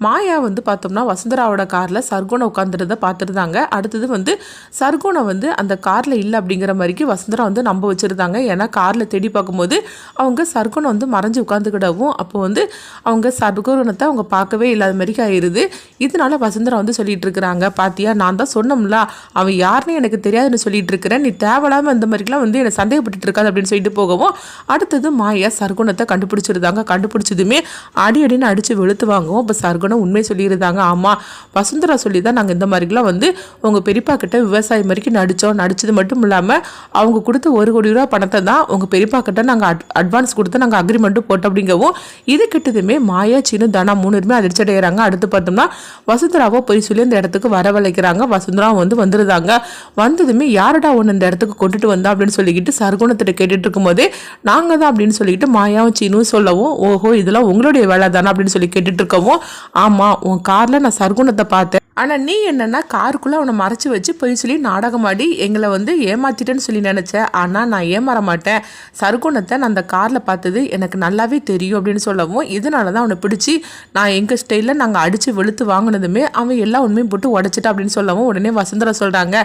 மாயா வந்து பார்த்தோம்னா வசுந்தராவோட காரில் சர்குணை உட்காந்துருத பார்த்துருந்தாங்க. அடுத்தது வந்து சர்குணை வந்து அந்த காரில் இல்லை அப்படிங்கிற மாதிரிக்கு வசுந்தரா வந்து நம்ப வச்சுருந்தாங்க. ஏன்னா காரில் தேடி பார்க்கும்போது அவங்க சர்குணை வந்து மறைஞ்சு உட்காந்துக்கிடவும் அப்போ வந்து அவங்க சர்குணத்தை அவங்க பார்க்கவே இல்லாத மாதிரிக்கு ஆயிடுது இதனால வசுந்தரா வந்து சொல்லிட்டு இருக்கிறாங்க பாத்தியா நான் தான் சொன்னோம்ல அவன் யாருன்னு எனக்கு தெரியாதுன்னு சொல்லிட்டு இருக்கிறேன். நீ தேவையில்லாமல் இந்த மாதிரிலாம் வந்து என்னை சந்தேகப்பட்டு இருக்காது அப்படின்னு சொல்லிட்டு போகவும் அடுத்தது மாயா சர்குணத்தை கண்டுபிடிச்சிருந்தாங்க. கண்டுபிடிச்சதுமே அடி அடின்னு அடித்து வெளுத்து வாங்குவோம் அப்போ சர்குணம் உண்மை சொல்லியிருந்தாங்க. ஆமாம் வசுந்தரா சொல்லி தான் நாங்கள் இந்த மாதிரிலாம் வந்து உங்கள் பெரியப்பா கிட்ட விவசாயம் வரைக்கும் நடித்தோம் நடித்தது மட்டும் இல்லாமல் அவங்க கொடுத்த ஒரு கோடி ரூபா பணத்தை தான் உங்கள் பெரியப்பா கிட்ட நாங்கள் அட் அட்வான்ஸ் கொடுத்து நாங்கள் அக்ரிமெண்ட்டும் போட்டோம் அப்படிங்கவும் இது கிட்டதுமே மாயா சின்ன தனா மூணு பேருமே அதிர்ச்சி அடைகிறாங்க அடுத்து பார்த்தோம்னா வசுந்தராவோ போய் சொல்லி அந்த இடத்துக்கு வரவழைக்கிறாங்க. வசுந்தராவும் வந்து வந்துருந்தாங்க. வந்ததுமே யாரடா ஒன்று இந்த இடத்துக்கு கொண்டுட்டு வந்தா அப்படின்னு சொல்லிக்கிட்டு சர்க்குணத்திட்ட கேட்டுட்டு இருக்கும்போதே நாங்கள் தான் அப்படின்னு சொல்லிக்கிட்டு மாயாவும் சீனும் சொல்லவும் ஓஹோ இதெல்லாம் உங்களுடைய வேலை தானே அப்படின்னு சொல்லி கேட்டுட்டு இருக்கவும் ஆமாம் உன் காரில் நான் சர்க்குணத்தை பார்த்தேன். ஆனால் நீ என்னென்னா காருக்குள்ளே அவனை மறைச்சி வச்சு போய் சொல்லி நாடகமாடி எங்களை வந்து ஏமாத்திட்டேன்னு சொல்லி நினச்சேன் ஆனால் நான் ஏமாற மாட்டேன். சருகுணத்தை நான் அந்த காரில் பார்த்தது எனக்கு நல்லாவே தெரியும் அப்படின்னு சொல்லவும் இதனால தான் அவனை பிடிச்சி நான் எங்கள் ஸ்டைலில் நாங்கள் அடித்து வெளுத்து வாங்கினதுமே அவன் எல்லா உண்மையும் போட்டு உடச்சிட்டா அப்படின்னு சொல்லவும் உடனே வசுந்தரா சொல்கிறாங்க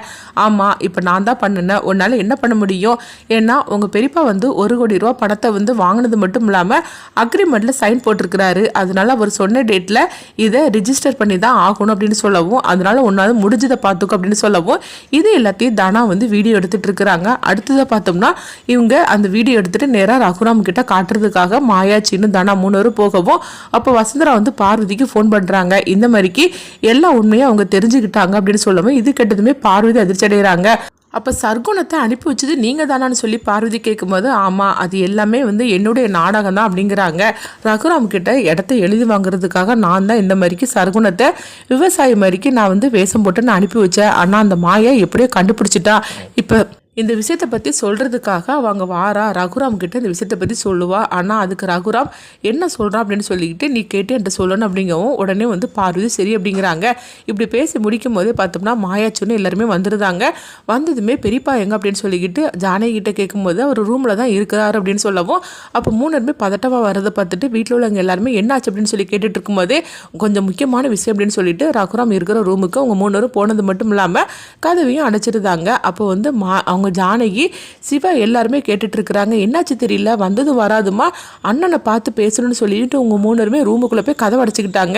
ஆமாம் இப்போ நான் தான் பண்ணினேன். உன்னால் என்ன பண்ண முடியும்? ஏன்னா உங்கள் பெரியப்பா வந்து ஒரு கோடி ரூபா பணத்தை வந்து வாங்கினது மட்டும் இல்லாமல் அக்ரிமெண்ட்டில் சைன் போட்டிருக்கிறாரு. அதனால அவர் சொன்ன டேட்டில் இதை ரிஜிஸ்டர் பண்ணி தான் ஆகணும் அப்படின்னு சொல்ல சொல்லவும் அதனால ஒன்றாவது முடிஞ்சதை பார்த்துக்கோ அப்படின்னு சொல்லவும் இது எல்லாத்தையும் தானா வந்து வீடியோ எடுத்துட்டு இருக்கிறாங்க. அடுத்ததை பார்த்தோம்னா இவங்க அந்த வீடியோ எடுத்துட்டு நேராக ரகுராம் கிட்ட காட்டுறதுக்காக மாயாச்சின்னு தானா மூணு போகவும் அப்போ வசுந்தரா வந்து பார்வதிக்கு ஃபோன் பண்ணுறாங்க இந்த மாதிரிக்கு எல்லா உண்மையும் அவங்க தெரிஞ்சுக்கிட்டாங்க அப்படின்னு சொல்லவும் இது கெட்டதுமே பார்வதி அதிர்ச்சி அடைகிறாங்க. அப்போ சர்க்குணத்தை அனுப்பி வச்சது நீங்கள் தானான்னு சொல்லி பார்வதி கேட்கும்போது ஆமாம் அது எல்லாமே வந்து என்னுடைய நாடகம் தான் அப்படிங்கிறாங்க. ரகுராம் கிட்ட இடத்த எழுதி வாங்குறதுக்காக நான் தான் இந்த மாதிரிக்கு சர்க்குணத்தை விவசாயி மாதிரிக்கு நான் வந்து வேஷம் போட்டு நான் அனுப்பி வச்சேன். ஆனால் அந்த மாயை எப்படியோ கண்டுபிடிச்சிட்டா. இப்போ இந்த விஷயத்தை பற்றி சொல்கிறதுக்காக அவங்க வாரா ரகுராம் கிட்ட இந்த விஷயத்தை பற்றி சொல்லுவா. ஆனால் அதுக்கு ரகுராம் என்ன சொல்கிறான் அப்படின்னு சொல்லிக்கிட்டு நீ கேட்டு என்கிட்ட சொல்லணும் அப்படிங்கவும் உடனே வந்து பார்வதி சரி அப்படிங்கிறாங்க. இப்படி பேசி முடிக்கும் போதே பார்த்தோம்னா மாயாச்சுன்னு எல்லாருமே வந்துருந்தாங்க வந்ததுமே பெரியப்பா எங்க அப்படின்னு சொல்லிக்கிட்டு ஜானகி கிட்ட கேட்கும்போது அவர் ரூமில் தான் இருக்கிறாரு அப்படின்னு சொல்லவும் அப்போ மூணருமே பதட்டமாக வரதை பார்த்துட்டு வீட்டில் உள்ளவங்க எல்லாருமே என்னாச்சு அப்படின்னு சொல்லி கேட்டுட்டு இருக்கும்போதே கொஞ்சம் முக்கியமான விஷயம் அப்படின்னு சொல்லிட்டு ரகுராம் இருக்கிற ரூமுக்கு அவங்க மூணு பேரும் போனது மட்டும் இல்லாமல் கதவையும் அடைச்சிருந்தாங்க அப்போ வந்து மா அவங்க ஜானகி சிவா எல்லாருமே கேட்டுட்டு இருக்கிறாங்க என்னாச்சு தெரியல? வந்தது வராதுமா அண்ணனை பார்த்து பேசணும்னு சொல்லிட்டு உங்கள் மூணுருமே ரூமுக்குள்ளே போய் கதை அடைச்சிக்கிட்டாங்க.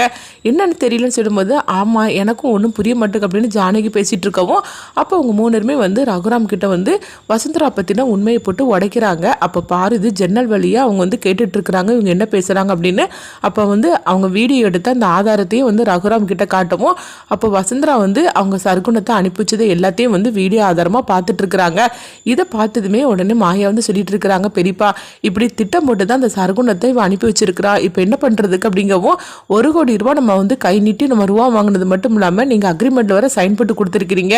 என்னன்னு தெரியலன்னு சொல்லும்போது ஆமாம் எனக்கும் ஒன்றும் புரிய மாட்டேங்க அப்படின்னு ஜானகி பேசிகிட்டு இருக்கவும் அப்போ அவங்க மூணுருமே வந்து ரகுராம் கிட்ட வந்து வசுந்தரா பற்றின உண்மையை போட்டு உடைக்கிறாங்க. அப்போ பாரு இது ஜன்னல் வழியாக அவங்க வந்து கேட்டுட்ருக்குறாங்க. இவங்க என்ன பேசுகிறாங்க அப்படின்னு. அப்போ வந்து அவங்க வீடியோ எடுத்து அந்த ஆதாரத்தையும் வந்து ரகுராம் கிட்ட காட்டவும் அப்போ வசுந்தரா வந்து அவங்க சர்க்குணத்தை அனுப்பிச்சதை எல்லாத்தையும் வந்து வீடியோ ஆதாரமாக பார்த்துட்டு இருக்காங்க இதை பார்த்ததுமே உடனே மாயா வந்து சொல்லிட்டு இருக்கிறாங்க பெரியப்பா இப்படி திட்டம் போட்டு தான் அந்த சர்க்குணத்தை அனுப்பி வச்சிருக்கிறா. இப்போ என்ன பண்ணுறதுக்கு அப்படிங்கவும் ஒரு கோடி ரூபா நம்ம வந்து கை நீட்டி நம்ம ரூபா வாங்கினது மட்டும் இல்லாமல் நீங்கள் அக்ரிமெண்ட்டில் வர சைன் போட்டு கொடுத்துருக்கிறீங்க.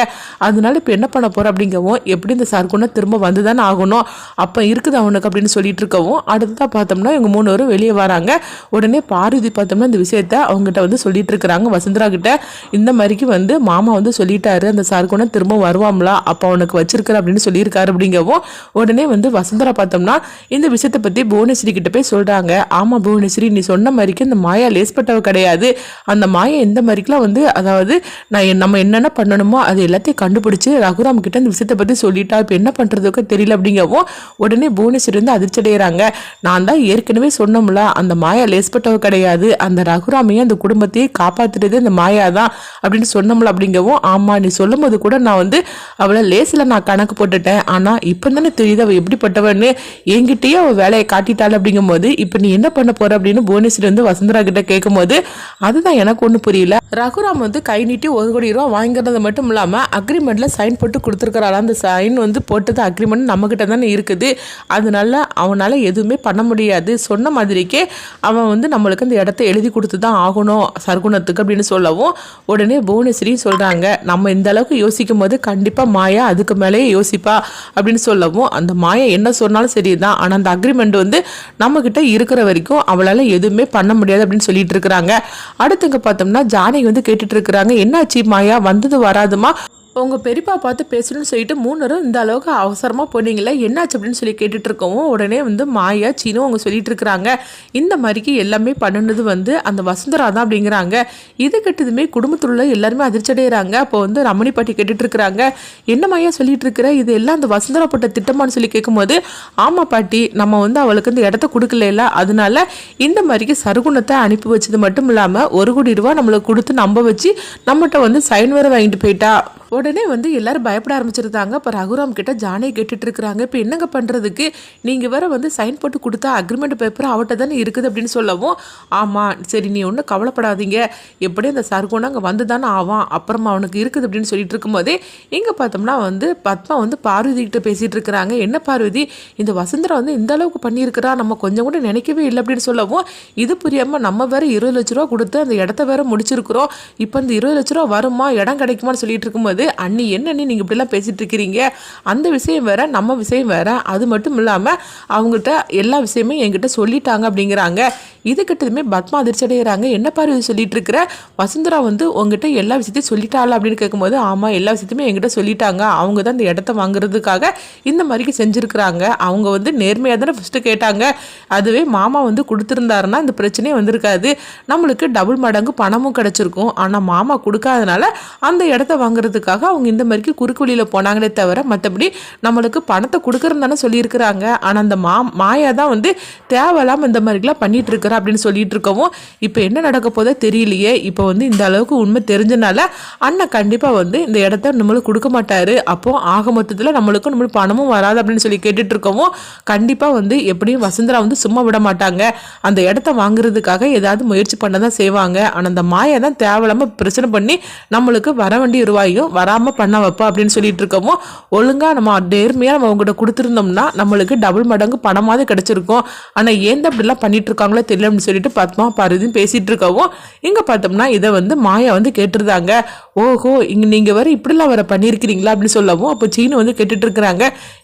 அதனால இப்போ என்ன பண்ண போகிற அப்படிங்கவும் எப்படி இந்த சர்க்குணம் திரும்ப வந்து தானே ஆகணும்? அப்போ இருக்குது அவனுக்கு அப்படின்னு சொல்லிட்டு இருக்கவும் அடுத்ததாக பார்த்தோம்னா இவங்க மூணு பேரும் வெளியே வராங்க. உடனே பார்வதி பார்த்தோம்னா இந்த விஷயத்த அவங்ககிட்ட வந்து சொல்லிட்டு இருக்கிறாங்க வசுந்தரா கிட்ட இந்த மாதிரிக்கு வந்து மாமா வந்து சொல்லிட்டாரு அந்த சர்க்குணம் திரும்ப வருவாங்களா அப்போ அவனுக்கு வச்சிருக்கிற அப்படின்னு சொல்லியிருக்காரு அப்படிங்கவும் உடனே வந்து வசுந்தரா பார்த்தோம்னா இந்த விஷயத்தை பற்றி புவனேஸ்வரி கிட்ட போய் சொல்கிறாங்க ஆமாம் புவனேஸ்வரி நீ சொன்ன மாதிரிக்கு அந்த மாயா லேஸ்பட்டவ கிடையாது. அந்த மாயா எந்த மாதிரிக்கெலாம் வந்து அதாவது நான் என்- நம்ம என்னென்ன பண்ணணுமோ அது எல்லாத்தையும் கண்டுபிடிச்சு ரகுராம் கிட்ட இந்த விஷயத்தை பற்றி சொல்லிட்டா இப்போ என்ன பண்ணுறதுக்கு தெரியல அப்படிங்கவும் உடனே புவனேஸ்வரி வந்து அதிர்ச்சி அடைகிறாங்க நான் தான் ஏற்கனவே சொன்னோம்ல அந்த மாயா லேஸ்பட்டவ கிடையாது. அந்த ரகுராமையும் அந்த குடும்பத்தையே காப்பாற்றுறது அந்த மாயா தான் அப்படின்னு சொன்னோம்ல அப்படிங்கவும் ஆமாம் நீ சொல்லும்போது கூட நான் வந்து அவளை லேசில் நான் கணக்கு போட்டுட்டேன். ஆனால் இப்போ தானே தெரியுது அவள் எப்படிப்பட்டவன்னு. என்கிட்டயே அவள் வேலையை காட்டிட்டாள் அப்படிங்கும்போது இப்போ நீ என்ன பண்ண போற அப்படின்னு புவனேஸ்வரி வந்து வசுந்தரா கிட்ட கேட்கும்போது அதுதான் எனக்கு ஒன்றும் புரியல. ரகுராம் வந்து கை நீட்டி ஒரு கோடி ரூபா வாங்கிறது மட்டும் இல்லாமல் அக்ரிமெண்ட்டில் சைன் போட்டு கொடுத்துருக்கிறாள் அந்த சைன் வந்து போட்டது அக்ரிமெண்ட் நம்மக்கிட்ட தானே இருக்குது. அதனால அவனால் எதுவுமே பண்ண முடியாது. சொன்ன மாதிரிக்கே அவன் வந்து நம்மளுக்கு அந்த இடத்த எழுதி கொடுத்து தான் ஆகணும் சர்க்குணத்துக்கு அப்படின்னு சொல்லவும் உடனே புவனேஸ்வரி சொல்கிறாங்க நம்ம இந்த அளவுக்கு யோசிக்கும் போது கண்டிப்பாக மாயா அதுக்கு மேலேயே யோசிப்பா அப்படின்னு சொல்லவும் அந்த மாயா என்ன சொன்னாலும் சரிதான். ஆனால் அந்த அக்ரிமெண்ட் வந்து நம்மக்கிட்ட இருக்கிற வரைக்கும் அவளால் எதுவுமே பண்ண முடியாது அப்படின்னு சொல்லிட்டு இருக்கிறாங்க. அடுத்துங்க பார்த்தோம்னா ஜானகி வந்து கேட்டுட்டு இருக்கிறாங்க. என்னாச்சு மாயா? வந்தது வராதுமா? உங்கள் பெரியப்பா பார்த்து பேசணும்னு சொல்லிட்டு மூணரும் இந்த அளவுக்கு அவசரமாக போனீங்களே என்னாச்சு அப்படின்னு சொல்லி கேட்டுட்டு இருக்கவும் உடனே வந்து மாயா சீனு அவங்க சொல்லிட்டு இருக்கிறாங்க. இந்த மாதிரிக்கு எல்லாமே பண்ணுனது வந்து அந்த வசுந்தரா தான் அப்படிங்கிறாங்க. இது கெட்டதுமே குடும்பத்தில் உள்ள எல்லாருமே அதிர்ச்சி அடைகிறாங்க அப்போ வந்து ரமணி பாட்டி கேட்டுட்டு இருக்கிறாங்க. என்ன மாயா சொல்லிட்டு இருக்கிற? இது எல்லாம் அந்த வசுந்தரா போட்ட திட்டமான்னு சொல்லி கேட்கும்போது ஆமாம் பாட்டி நம்ம வந்து அவளுக்கு இந்த இடத்த கொடுக்கல அதனால இந்த மாதிரிக்கு சருகுணத்தை அனுப்பி வச்சது மட்டும் இல்லாமல் ஒரு கோடி ரூபா நம்மளுக்கு கொடுத்து நம்ப வச்சு நம்மகிட்ட வந்து சைன் வேறு வாங்கிட்டு போயிட்டா. உடனே வந்து எல்லாரும் பயப்பட ஆரம்பிச்சிருந்தாங்க. இப்போ ரகுராம் கிட்ட ஜானே கேட்டுட்டு இருக்கிறாங்க இப்போ என்னங்க பண்ணுறதுக்கு நீங்கள் வேற வந்து சைன் போட்டு கொடுத்தா அக்ரிமெண்ட் பேப்பர் அவட்ட தானே இருக்குது அப்படின்னு சொல்லவும் ஆமாம் சரி நீ ஒன்றும் கவலைப்படாதீங்க. எப்படி அந்த சர்க்குன்னு அங்கே வந்து தானே ஆவான். அப்புறமா அவனுக்கு இருக்குது அப்படின்னு சொல்லிட்டு இருக்கும்போதே இங்கே பார்த்தோம்னா வந்து பத்மா வந்து பார்வதி கிட்ட பேசிகிட்டு இருக்கிறாங்க என்ன பார்வதி? இந்த வசுந்தரா வந்து இந்த அளவுக்கு பண்ணியிருக்கிறா. நம்ம கொஞ்சம் கூட நினைக்கவே இல்லை அப்படின்னு சொல்லவும் இது புரியாமல் நம்ம வேற இருபது லட்ச ரூபா கொடுத்து அந்த இடத்த வேற முடிச்சிருக்கிறோம். இப்போ இந்த இருபது லட்ச ரூபா வருமா? இடம் கிடைக்குமான்னு சொல்லிட்டு இருக்கும்போது அண்ணி என்ன அண்ணி நீங்கள் இப்படிலாம் பேசிகிட்டு இருக்கிறீங்க அந்த விஷயம் வேற நம்ம விஷயம் வேற. அது மட்டும் இல்லாமல் அவங்ககிட்ட எல்லா விஷயமும் என்கிட்ட சொல்லிட்டாங்க அப்படிங்கிறாங்க. இதுக்கிட்டதுமே பத்மா அதிர்ச்சி அடைகிறாங்க என்ன பாரு இது சொல்லிட்டு இருக்கிற வசுந்தரா வந்து உங்ககிட்ட எல்லா விஷயத்தையும் சொல்லிட்டாள்? அப்படின்னு கேட்கும்போது ஆமாம் எல்லா விஷயத்தையுமே என்கிட்ட சொல்லிட்டாங்க. அவங்க தான் இந்த இடத்த வாங்குறதுக்காக இந்த மாதிரிக்கு செஞ்சுருக்கிறாங்க. அவங்க வந்து நேர்மையாக தானே ஃபஸ்ட்டு கேட்டாங்க. அதுவே மாமா வந்து கொடுத்துருந்தாருன்னா இந்த பிரச்சனையே வந்திருக்காது. நம்மளுக்கு டபுள் மடங்கு பணமும் கிடச்சிருக்கும். ஆனால் மாமா கொடுக்காதனால அந்த இடத்த வாங்குறதுக்கு வாங்குறதுக்காக அவங்க இந்த மாதிரிக்கு குறுக்கு வழியில் போனாங்களே தவிர மற்றபடி நம்மளுக்கு பணத்தை கொடுக்குறன்னு தானே சொல்லியிருக்கிறாங்க. ஆனால் அந்த மா மாயா தான் வந்து தேவையில்லாமல் இந்த மாதிரிலாம் பண்ணிட்டு இருக்கிறா அப்படின்னு சொல்லிட்டு இருக்கவும் இப்போ என்ன நடக்க போதோ தெரியலையே. இப்போ வந்து இந்த அளவுக்கு உண்மை தெரிஞ்சனால அண்ணன் கண்டிப்பாக வந்து இந்த இடத்த நம்மளுக்கு கொடுக்க மாட்டார். அப்போ ஆக மொத்தத்தில் நம்மளுக்கு நம்மளுக்கு பணமும் வராது அப்படின்னு சொல்லி கேட்டுட்டு இருக்கவும் கண்டிப்பாக வந்து எப்படியும் வசுந்தரா வந்து சும்மா விட மாட்டாங்க. அந்த இடத்த வாங்குறதுக்காக ஏதாவது முயற்சி பண்ண தான் செய்வாங்க. ஆனால் அந்த மாயை தான் தேவையில்லாமல் பிரச்சனை பண்ணி நம்மளுக்கு வர வேண்டிய ரூபாயும் வராமல் பண்ண வைப்பா அப்படின்னு சொல்லிட்டு இருக்கவும் ஒழுங்காக நம்ம நேர்மையாக நம்ம அவங்ககிட்ட கொடுத்துருந்தோம்னா நம்மளுக்கு டபுள் மடங்கு பணமாவது கிடச்சிருக்கும். ஆனால் ஏன் அப்படிலாம் பண்ணிட்டு இருக்காங்களோ தெரியல அப்படின்னு சொல்லிட்டு பத்மா பாரதியும் பேசிகிட்டு இருக்கவும் இங்கே பார்த்தோம்னா இதை வந்து மாயா வந்து கேட்டிருந்தாங்க. ஓஹோ இங்கே நீங்கள் வர இப்படிலாம் வர பண்ணியிருக்கிறீங்களா அப்படின்னு சொல்லவும் அப்போ சீனு வந்து கேட்டுட்டு இருக்கிறாங்க.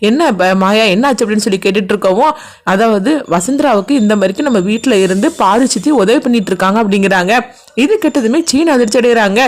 என்ன மாயா என்னாச்சு அப்படின்னு சொல்லி கேட்டுட்டு இருக்கவும் அதாவது வசுந்தராவுக்கு இந்த மாதிரிக்கு நம்ம வீட்டில் இருந்து பாரு சித்தி உதவி பண்ணிட்டு இருக்காங்க அப்படிங்கிறாங்க. இது கெட்டதுமே சீன அதிர்ச்சி அடைகிறாங்க.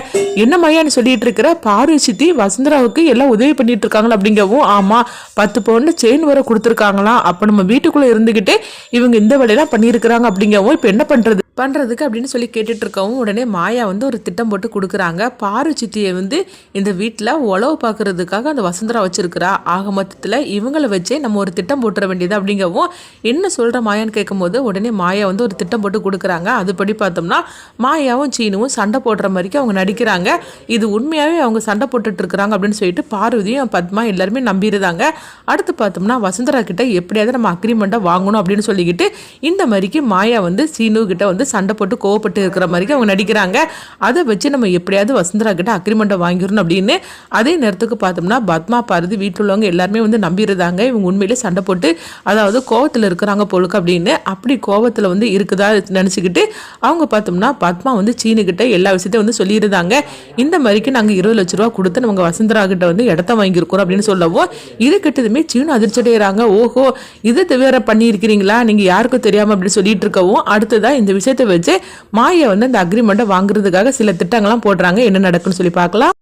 என்ன மாயான்னு சொல்லிட்டு இருக்கிற பாரு சித்தி வசுந்தராவுக்கு எல்லாம் உதவி பண்ணிட்டு இருக்காங்களா அப்படிங்கவும் ஆமா பத்து பவுண்டு செயின் வர கொடுத்துருக்காங்களாம். அப்போ நம்ம வீட்டுக்குள்ள இருந்துகிட்டே இவங்க இந்த வேலையெல்லாம் பண்ணியிருக்கிறாங்க அப்படிங்கவும் இப்போ என்ன பண்றது? பண்ணுறதுக்கு அப்படின்னு சொல்லி கேட்டுட்டு இருக்கவும் உடனே மாயா வந்து ஒரு திட்டம் போட்டு கொடுக்குறாங்க. பாரு சித்தியை வந்து இந்த வீட்டில் உழவு பார்க்கறதுக்காக அந்த வசுந்தரா வச்சுருக்குறா. ஆக மொத்தத்தில் இவங்கள வச்சே நம்ம ஒரு திட்டம் போட்டுற வேண்டியது அப்படிங்கவும் என்ன சொல்கிற மாயான்னு கேட்கும்போது உடனே மாயா வந்து ஒரு திட்டம் போட்டு கொடுக்குறாங்க. அதுபடி பார்த்தோம்னா மாயாவும் சீனுவும் சண்டை போடுற மாதிரிக்கு அவங்க நடிக்கிறாங்க. இது உண்மையாகவே அவங்க சண்டை போட்டுட்டு இருக்கிறாங்க அப்படின்னு சொல்லிட்டு பார்வதியும் பத்மா எல்லாருமே நம்பிடுறாங்க. அடுத்து பார்த்தோம்னா வசுந்தரா கிட்ட எப்படியாவது நம்ம அக்ரிமெண்ட்டை வாங்கணும் அப்படின்னு சொல்லிக்கிட்டு இந்த மாதிரிக்கு மாயா வந்து சீனு கிட்ட வந்து சண்டை போட்டு கோவப்பட்டு இருக்கிற மாதிரி அவங்க நடிக்கிறாங்க. அதை வச்சு நம்ம எப்படியாவது வசுந்தரா கிட்ட அக்ரிமெண்ட்டை வாங்கிடணும் அப்படின்னு அதே நேரத்துக்கு பார்த்தோம்னா பத்மா பாரதி வீட்டில் உள்ளவங்க எல்லாருமே வந்து நம்பிடுறாங்க. இவங்க உண்மையிலே சண்டை போட்டு அதாவது கோவத்தில் இருக்கிறாங்க போலுக்கு அப்படின்னு அப்படி கோவத்தில் வந்து இருக்குதா நினச்சிக்கிட்டு அவங்க பார்த்தோம்னா பத்மா வந்து சீனுக்கிட்ட எல்லா விஷயத்தையும் வந்து சொல்லியிருந்தாங்க இந்த மாதிரிக்கு நாங்கள் இருபது லட்ச ரூபா கொடுத்து நம்ம வசுந்தரா கிட்ட வந்து இடத்த வாங்கியிருக்கிறோம் அப்படின்னு சொல்லவும் இது கிட்டதுமே சீனு அதிர்ச்சி அடைகிறாங்க ஓஹோ இது தவிர பண்ணியிருக்கிறீங்களா? நீங்கள் யாருக்கும் தெரியாமல் அப்படின்னு சொல்லிட்டு இருக்கவும் அடுத்ததான் இந்த விஷயம் விஷயத்தை வச்சு மாயை வந்து அந்த அக்ரிமெண்ட்டை வாங்குறதுக்காக சில திட்டங்கள்லாம் போடுறாங்க. என்ன நடக்குன்னு சொல்லி பார்க்கலாம்.